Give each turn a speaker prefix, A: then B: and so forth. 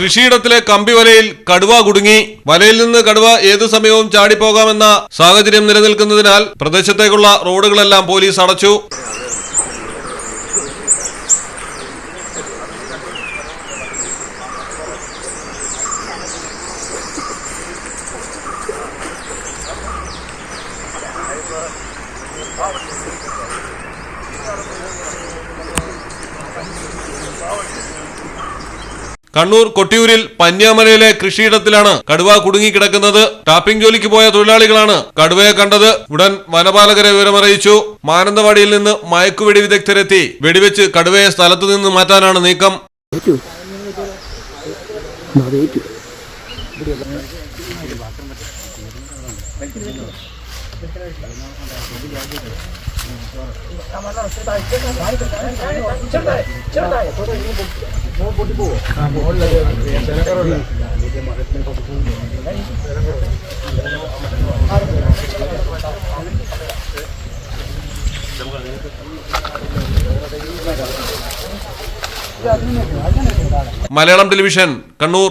A: കൃഷിയിടത്തിലെ കമ്പി വലയിൽ കടുവ കുടുങ്ങി. വലയിൽ നിന്ന് കടുവ ഏതു സമയവും ചാടിപ്പോകാമെന്ന സാഹചര്യം നിലനിൽക്കുന്നതിനാൽ പ്രദേശത്തേക്കുള്ള റോഡുകളെല്ലാം പോലീസ് അടച്ചു. കണ്ണൂർ കൊട്ടിയൂരിൽ പന്യാമലയിലെ കൃഷിയിടത്തിലാണ് കടുവ കുടുങ്ങിക്കിടക്കുന്നത്. ടാപ്പിംഗ് ജോലിക്ക് പോയ തൊഴിലാളികളാണ് കടുവയെ കണ്ടത്. ഉടൻ വനപാലകരെ വിവരമറിയിച്ചു. മാനന്തവാടിയിൽ നിന്ന് മയക്കുവെടി വിദഗ്ധരെത്തി. വെടിവെച്ച് കടുവയെ സ്ഥലത്തു നിന്ന് മാറ്റാനാണ് നീക്കം.
B: Thank ഏറ്റു.
A: മലയാളം ടെലിവിഷൻ കണ്ണൂർ.